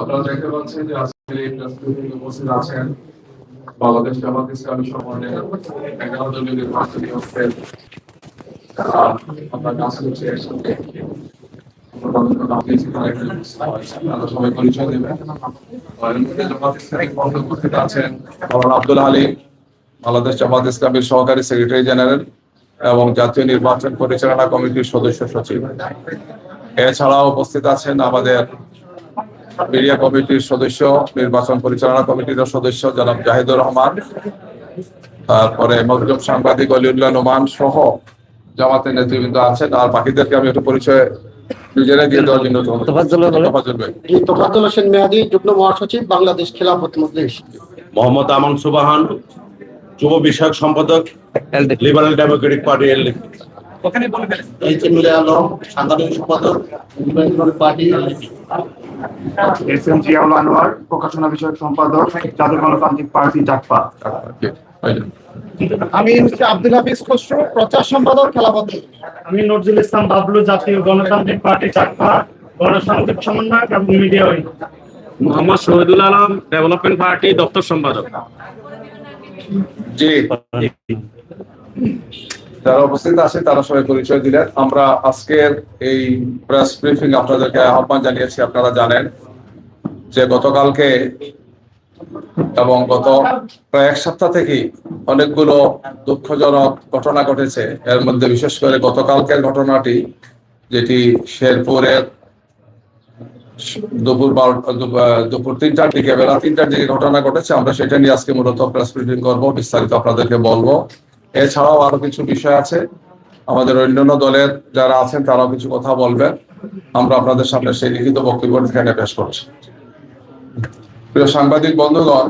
আপনারা দেখতে পাচ্ছেন যে এই উপস্থিত আছেন। বাংলাদেশ জামাত ইসলামী এগারো হচ্ছেন আপনার কাছে হচ্ছে উপস্থিত আছেন আব্দুল হালিম বাংলাদেশ জামাত ইসলামীর সহকারী সেক্রেটারি জেনারেল এবং জাতীয় নির্বাচন পরিচালনা কমিটির সদস্য সচিব। এছাড়াও উপস্থিত আছেন আমাদের মিডিয়া কমিটির সদস্য নির্বাচন পরিচালনা কমিটির সদস্য জনাব জাহিদুর রহমান তারপরে মজলুম সাংবাদিক অলিউল্লাহ নোমান সহ জামাতের নেতৃবৃন্দ আছেন। আর বাকিদেরকে আমি একটু পরিচয় দিয়ে দেওয়ার জন্য হোসেন যুগ্ম মহাসচিব বাংলাদেশ খেলাফত মজলিস। মোহাম্মদ আমান সুবাহান যুব বিষয়ক সম্পাদক লিবারেল ডেমোক্রেটিক পার্টি সম্পাদক party S M Ziaul Anwar প্রকাশনা বিষয়ক সম্পাদক জাতীয় গণতান্ত্রিক পার্টি জাকপা আমি আব্দুল হাফিজ খসরু প্রচার সম্পাদক মজলিস। আমি নজরুল ইসলাম বাবলু জাতীয় গণতান্ত্রিক পার্টি চাকমা গণসাংযোগ সমন্বয়ক এবং media wing Mohammad Shahidul Alam development party দপ্তর সম্পাদক। জি। যারা উপস্থিত আছে তারা সবাই পরিচয় দিলেন। আমরা আজকের এই প্রেস ব্রিফিং আপনাদেরকে আহ্বান জানিয়েছি, আপনারা জানেন যে গতকালকে এবং গত প্রায় এক সপ্তাহ থেকেই অনেকগুলো দুঃখজনক ঘটনা ঘটেছে। এর মধ্যে বিশেষ করে গতকালকের ঘটনাটি, যেটি শেরপুরের দুপুর দুপুর তিনটার দিকে, বেলা তিনটার দিকে ঘটনা ঘটেছে। আমরা সেটা নিয়ে আজকে মূলত প্রেস ব্রিফিং করব, বিস্তারিত আপনাদেরকে বলব। এছাড়াও আরও কিছু বিষয় আছে। আমাদের অন্যান্য দলের যারা আছেন, তারাও কিছু কথা বলবেন। আমরা আপনাদের সামনে সেই লিখিত বক্তব্য এখানে পেশ করছি। প্রিয় সাংবাদিক বন্ধুগণ,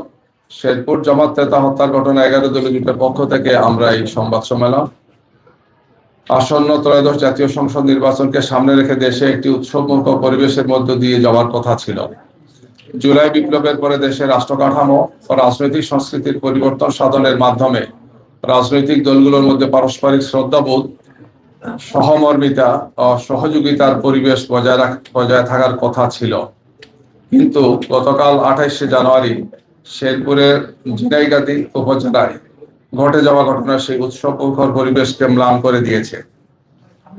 শেরপুর জামাত নেতা হত্যার ঘটনা এগারো দলীয় পক্ষ থেকে আমরা এই সংবাদ সম্মেলন। আসন্ন ত্রয়োদশ জাতীয় সংসদ নির্বাচনকে সামনে রেখে দেশে একটি উৎসবমুখ পরিবেশের মধ্য দিয়ে যাওয়ার কথা ছিল। জুলাই বিপ্লবের পরে দেশের রাষ্ট্র কাঠামো ও রাজনৈতিক সংস্কৃতির পরিবর্তন সাধনের মাধ্যমে রাজনৈতিক দলগুলোর মধ্যে পারস্পরিক শ্রদ্ধাবোধ, সহমর্মিতা ও সহযোগিতার পরিবেশ বজায় রাখ, বজায় থাকার কথা ছিল। কিন্তু গতকাল আঠাইশে জানুয়ারি শেরপুরের ঝিনাইগাতি উপজেলায় ঘটে যাওয়া ঘটনা সেই উৎসব মুখর পরিবেশকে ম্লান করে দিয়েছে।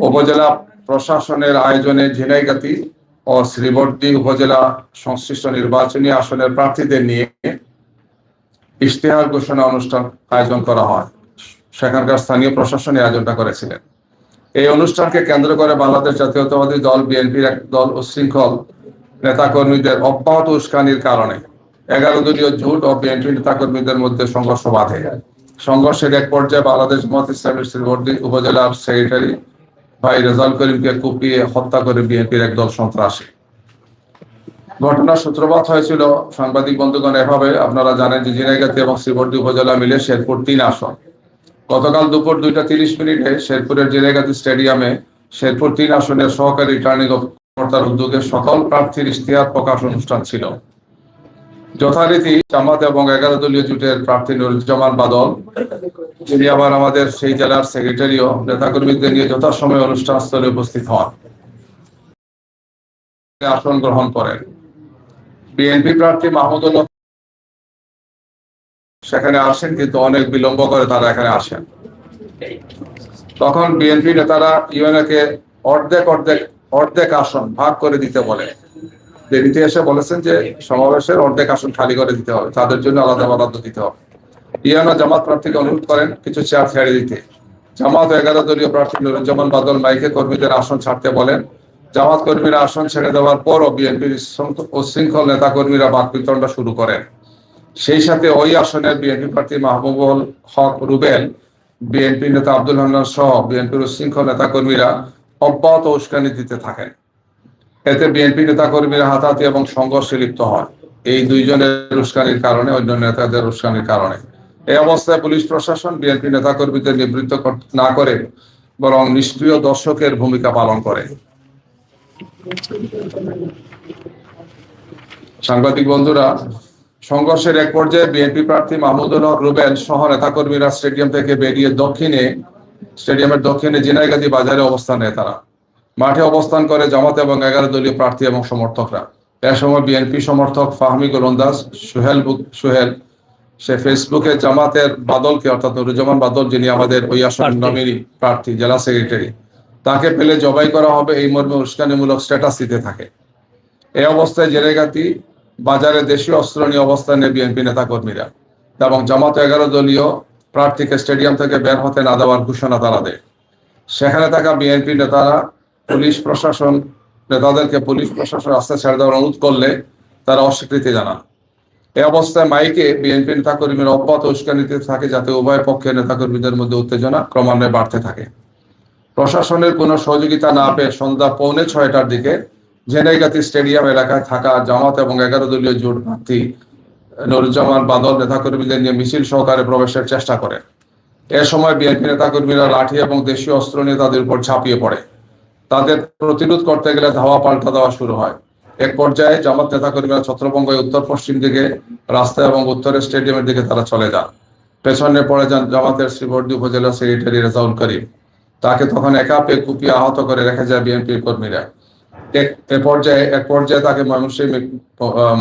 উপজেলা প্রশাসনের আয়োজনে ঝিনাইগাতি ও শ্রীবর্দী উপজেলা সংশ্লিষ্ট নির্বাচনী আসনের প্রার্থীদের নিয়ে ইশতেহার ঘোষণা অনুষ্ঠান আয়োজন করা হয়। সেখানকার স্থানীয় প্রশাসনী আয়োজনটা করেছিলেন। এই অনুষ্ঠানকে কেন্দ্র করে বাংলাদেশ জাতীয়তাবাদী দল, বিএনপির এক দল উচ্ছৃঙ্খল নেতাকর্মীদের অব্যাহত উস্কানির কারণে এগারো দলীয় জোট ও বিএনপি নেতাকর্মীদের মধ্যে সংঘর্ষ বাধে সংঘর্ষের এক পর্যায়ে বাংলাদেশ মত ইসলামের শ্রীবর্দী উপজেলার সেক্রেটারি ভাই রেজাল করিমকে কুপিয়ে হত্যা করে বিএনপির একদল সন্ত্রাসী। ঘটনার সূত্রপাত হয়েছিল সাংবাদিক বন্ধুগণ এভাবে। আপনারা জানেন যে জিনাইগাতি এবং শ্রীবর্দী উপজেলা মিলে শেরপুর তিন আসন। গতকাল দুপুর দুইটা তিরিশ মিনিটে শেরপুরের জিনাইগাতি স্টেডিয়ামে শেরপুর তিন আসনের সহকারী রিটার্নিং কর্তার উদ্যোগে সকল প্রার্থীর ইশতেহার প্রকাশ অনুষ্ঠান ছিল। যথারীতি জামাত এবং এগারো দলীয় জোটের প্রার্থী নুরুজ্জামান বাদল যিনি আবার আমাদের সেই জেলার সেক্রেটারিও নেতাকর্মীদের নিয়ে যথাসময়ে অনুষ্ঠান স্থলে উপস্থিত হন। আসন গ্রহণ করেন। বিএনপি প্রার্থী মাহমুদুল্লাহ সেখানে আসেন কিন্তু অনেক বিলম্ব করে তারা এখানে আসেন। তখন বিএনপি নেতারা ইউএনএকে অর্ধেক অর্ধেক অর্ধেক আসন ভাগ করে দিতে বলে। দেরিতে এসে বলেছেন যে সমাবেশের অর্ধেক আসন খালি করে দিতে হবে, তাদের জন্য আলাদা বরাদ্দ দিতে হবে। ইউএনও জামাত প্রার্থীকে অনুরোধ করেন কিছু চেয়ার ছেড়ে দিতে। জামাত এগারো দলীয় প্রার্থী নুরুজ্জামান বাদল, মাইকে কর্মীদের আসন ছাড়তে বলেন। জামাত কর্মীরা আসন ছেড়ে দেওয়ার পরও বিএনপির উশৃঙ্খল নেতা কর্মীরা বাকবিতণ্ড শুরু করেন। সেই সাথে ওই আসনের বিএনপি প্রার্থী মাহবুবুল হক রুবেল, বিএনপি নেতা আব্দুল হান্নান সহ বিএনপির উশৃঙ্খল নেতা কর্মীরা অব্যাহত উস্কানি দিতে থাকেন। এতে বিএনপি নেতা কর্মীরা হাতাহাতি এবং সংঘর্ষে লিপ্ত হয় এই দুইজনের উস্কানির কারণে অন্য নেতাদের উস্কানির কারণে। এই অবস্থায় পুলিশ প্রশাসন বিএনপি নেতা কর্মীদের নিবৃত্ত না করে বরং নিষ্ক্রিয় দর্শকের ভূমিকা পালন করে। সাংবাদিক বন্ধুরা সংঘর্ষের এক পর্যায়ে বিএনপি প্রার্থী মাহমুদুল হক রুবেল সহ নেতাকর্মীরা স্টেডিয়াম থেকে বেরিয়ে দক্ষিণে স্টেডিয়ামের দক্ষিণে জিনাইগাতি বাজারে অবস্থান নেয় তারা। মাঠে অবস্থান করে জামাত এবং এগারো দলীয় প্রার্থী এবং সমর্থকরা। এ সময় বিএনপি সমর্থক ফাহমি গোলন্দাজ সোহেল সোহেল সে ফেসবুকে জামাতের বাদলকে অর্থাৎ নুরুজ্জামান বাদল যিনি আমাদের ওই আসন নমিনি প্রার্থী জেলা সেক্রেটারি তাকে পেলে জবাই করা হবে। এই মর্মে উস্কানিমূলক স্ট্যাটাস দিতে থাকে। এই অবস্থায় জেরেগাতি বাজারে দেশীয় অস্ত্র নিয়ে অবস্থান নেয় বিএনপি নেতাকর্মীরা এবং জামাত এগারো দলীয় প্রার্থীকে স্টেডিয়াম থেকে বের হতে না দেওয়ার ঘোষণা তারা দেয় সেখানে থাকা বিএনপি নেতারা, পুলিশ প্রশাসন নেতাদেরকে পুলিশ প্রশাসন রাস্তা ছেড়ে দেওয়ার অনুরোধ করলে তারা অস্বীকৃতি জানান। এ অবস্থায় মাইকে বিএনপি নেতাকর্মীরা অব্যাহত উস্কানিতে থাকে যাতে উভয় পক্ষের নেতাকর্মীদের মধ্যে উত্তেজনা ক্রমান্বয়ে বাড়তে থাকে। প্রশাসনের কোনো সহযোগিতা না পেয়ে সন্ধ্যা পৌনে ছয়টার দিকে ঝেনাইগাতি স্টেডিয়াম এলাকায় থাকা জামাত এবং এগারো দলীয় জোট প্রার্থী নুরুজ্জামান বাদল নেতাকর্মীদের নিয়ে মিছিল সহকারে প্রবেশের চেষ্টা করে। এ সময় বিএনপি নেতাকর্মীরা লাঠি এবং দেশীয় অস্ত্র নিয়ে তাদের উপর ঝাঁপিয়ে পড়ে। তাদের প্রতিরোধ করতে গেলে ধাওয়া পাল্টা দেওয়া শুরু হয়। এক পর্যায়ে জামাত নেতাকর্মীরা ছত্রভঙ্গ উত্তর পশ্চিম দিকে রাস্তা এবং উত্তরের স্টেডিয়ামের দিকে তারা চলে যান। পেছনে পড়ে যান জামাতের শ্রীবর্দী উপজেলা সেক্রেটারি রেজাউল করিম। তাকে তখন একা পেয়ে কুপিয়ে আহত করে রেখে যায় বিএনপির কর্মীরা। এ পর্যায়ে, এক পর্যায়ে তাকে ময়মনসিংহ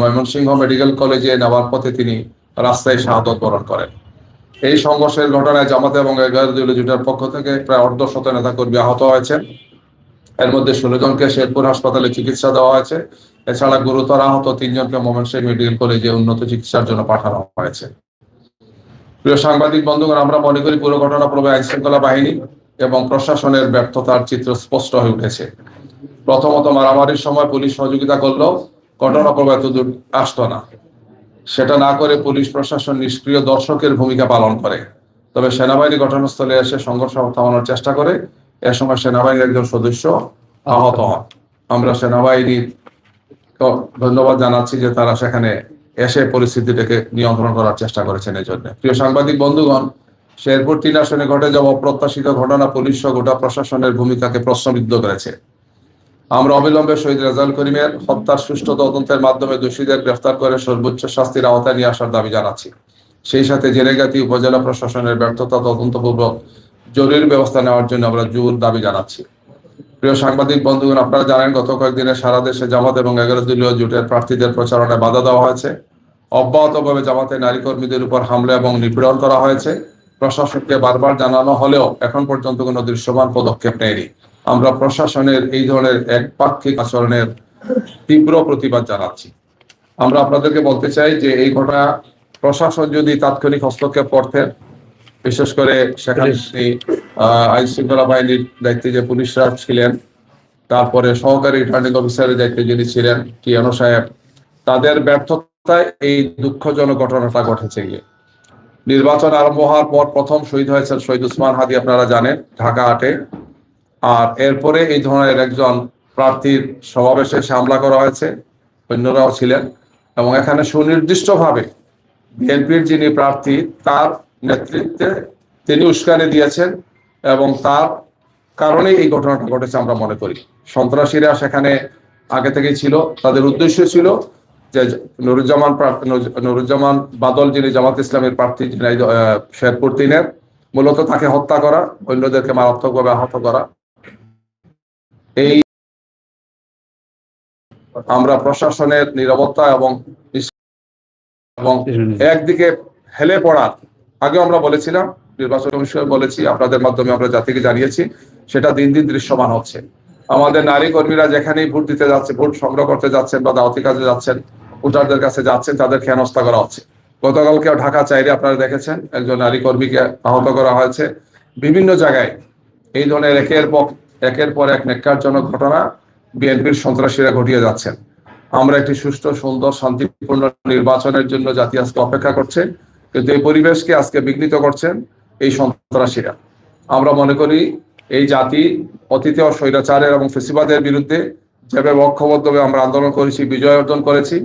ময়মনসিংহ মেডিকেল কলেজে নেওয়ার পথে তিনি রাস্তায় শাহাদত বরণ করেন। এই সংঘর্ষের ঘটনায় জামাত এবং এগারো জোটের পক্ষ থেকে প্রায় অর্ধশত নেতাকর্মী আহত হয়েছেন। এর মধ্যে ষোলো জনকে শেরপুর হাসপাতালে চিকিৎসা দেওয়া হয়েছে। এছাড়া গুরুতর আহত তিনজনকে ময়মনসিংহ মেডিকেল কলেজে উন্নত চিকিৎসার জন্য পাঠানো হয়েছে। প্রিয় সাংবাদিক বন্ধুগণ, আমরা মনে করি পুরো ঘটনা প্রবে আইন শৃঙ্খলা বাহিনী এবং প্রশাসনের ব্যর্থতার চিত্র স্পষ্ট হয়ে উঠেছে। প্রথমত মারামারির সময় পুলিশ সহযোগিতা করলেও ঘটনা প্রবে এতদূর আসতো না। সেটা না করে পুলিশ প্রশাসন নিষ্ক্রিয় দর্শকের ভূমিকা পালন করে। তবে সেনাবাহিনী ঘটনাস্থলে এসে সংঘর্ষ থামানোর চেষ্টা করে। এ সময় সেনাবাহিনীর একজন সদস্য আহত হন। আমরা সেনাবাহিনীর ধন্যবাদ জানাচ্ছি যে তারা সেখানে এসে পরিস্থিতিটাকে নিয়ন্ত্রণ করার চেষ্টা করেছেন এই জন্য। প্রিয় সাংবাদিক বন্ধুগণ, শেরপুর তিন আসনে ঘটে যাওয়া অপ্রত্যাশিত ঘটনা পুলিশ সহ গোটা প্রশাসনের ভূমিকাকে প্রশ্নবিদ্ধ করেছে। আমরা অবিলম্বে শহীদ রেজাল করিমের হত্যার সুষ্ঠু তদন্তের মাধ্যমে দোষীদের গ্রেফতার করে সর্বোচ্চ শাস্তির আওতায় নিয়ে আসার দাবি জানাচ্ছি। সেই সাথে জেনেগাতি উপজেলা প্রশাসনের ব্যর্থতা তদন্তপূর্বক জরুরি ব্যবস্থা নেওয়ার জন্য আমরা জোর দাবি জানাচ্ছি। প্রিয় সাংবাদিক, বন্ধুগণ, আপনারা জানেন, গত কয়েকদিনে সারা দেশে জামাত এবং এগারো দলীয় জোটের প্রার্থীদের প্রচারণায় বাধা দেওয়া হয়েছে। অব্যাহতভাবে জামাতে নারী কর্মীদের উপর হামলা এবং নিপীড়ন করা হয়েছে। প্রশাসনকে বারবার জানানো হলেও এখন পর্যন্ত কোনো দৃশ্যমান পদক্ষেপ নেয়নি। আমরা প্রশাসনের এই ধরনের একপাক্ষিক আচরণের তীব্র প্রতিবাদ জানাচ্ছি। আমরা আপনাদেরকে বলতে চাই যে এই ঘটনা প্রশাসন যদি তাৎক্ষণিক হস্তক্ষেপ করতেন বিশেষ করে সেখানে আইন শৃঙ্খলা বাহিনীর দায়িত্বে যে পুলিশরা ছিলেন তারপরে সহকারী রিটার্নিং অফিসারের দায়িত্বে যিনি ছিলেন টিয়ানো সাহেব তাদের ব্যর্থতায় এই দুঃখজনক ঘটনাটা ঘটেছে গিয়ে। নির্বাচন আরম্ভ হওয়ার পর প্রথম শহীদ হয়েছেন শহীদ উসমান হাদি আপনারা জানেন ঢাকা আটে। আর এরপরে এই ধরনের একজন প্রার্থীর সমাবেশে হামলা করা হয়েছে অন্যরাও ছিলেন এবং এখানে সুনির্দিষ্টভাবে বিএনপির যিনি প্রার্থী, তার নেতৃত্বে তিনি উস্কানি দিয়েছেন এবং তার কারণে এই ঘটনাটা ঘটেছে আমরা মনে করি। সন্ত্রাসীরা সেখানে আগে থেকেই ছিল। তাদের উদ্দেশ্য ছিল যে নুরুজ্জামান নুরুজ্জামান বাদল যিনি জামাত ইসলামের প্রার্থী শেরপুর তিনের, মূলত তাকে হত্যা করা, অন্যদেরকে মারাত্মকভাবে আহত করা। এই আমরা প্রশাসনের নিরাপত্তা এবং এবং একদিকে হেলে পড়ার আগে আমরা বলেছিলাম, নির্বাচন কমিশন বলেছি, আপনাদের মাধ্যমে আমরা জাতিকে জানিয়েছি, সেটা দিন দিন দৃশ্যমান হচ্ছে। আমাদের নারী কর্মীরা যেখানেই ভোট দিতে যাচ্ছে, ভোট সংগ্রহ করতে যাচ্ছেন বা দাওয়াতি কাজে যাচ্ছেন, ভোটারদের কাছে যাচ্ছেন, তাদের হেনস্থা করা হচ্ছে। গতকালকেও ঢাকা চাইরে আপনারা দেখেছেন, একজন নারী কর্মীকে আহত করা হয়েছে। বিভিন্ন জায়গায় এই ধরনের একের পর একের পর এক নেককারজনক ঘটনা বিএনপির সন্ত্রাসীরা ঘটিয়ে যাচ্ছেন। আমরা একটি সুষ্ঠু, সুন্দর, শান্তিপূর্ণ নির্বাচনের জন্য জাতি আজকে অপেক্ষা করছে, কিন্তু এই পরিবেশকে আজকে বিঘ্নিত করছেন এই সন্ত্রাসীরা। আমরা মনে করি এই জাতি অতীতে স্বৈরাচারের এবং ফেসিবাদের বিরুদ্ধে যেভাবে ঐক্যবদ্ধভাবে আমরা আন্দোলন করেছি, বিজয় অর্জন করেছি,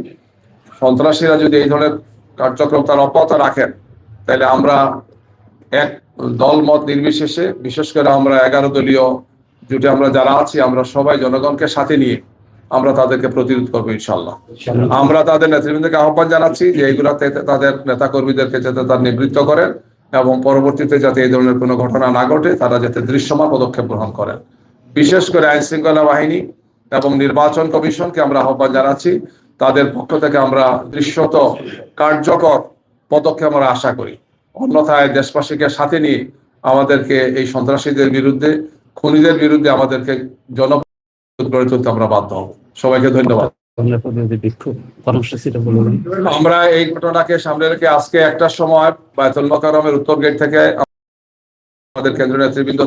সন্ত্রাসীরা যদি এই ধরনের কার্যক্রম তার অব্যাহত রাখেন, তাহলে আমরা এক দল মত নির্বিশেষে, বিশেষ করে আমরা এগারো দলীয় জুটে আমরা যারা আছি আমরা সবাই জনগণকে সাথে নিয়ে আমরা তাদেরকে প্রতিরোধ করব ইনশাল্লাহ আমরা তাদের নেতৃবৃন্দকে আহ্বান জানাচ্ছি যে এইগুলাতে তাদের নেতা কর্মীদেরকে যাতে তার নিবৃত্ত করেন এবং পরবর্তীতে যাতে এই ধরনের কোনো ঘটনা না ঘটে তারা যাতে দৃশ্যমান পদক্ষেপ গ্রহণ করেন। বিশেষ করে আইন শৃঙ্খলা বাহিনী এবং নির্বাচন কমিশনকে আমরা আহ্বান জানাচ্ছি। তাদের পক্ষ থেকে আমরা দৃশ্যত কার্যকর পদক্ষেপ আমরা আশা করি। অন্যথায় দেশবাসীকে সাথে নিয়ে আমাদেরকে এই সন্ত্রাসীদের বিরুদ্ধে খুনিদের বিরুদ্ধে আমাদেরকে জন গড়ে তুলতে আমরা বাধ্য হব। সবাইকে ধন্যবাদ। আমরা এই ঘটনাকে সামনে রেখে আজকে একটা সময় বায়তুল মকারমের উত্তর গেট থেকে আমাদের কেন্দ্রীয় নেতৃবৃন্দ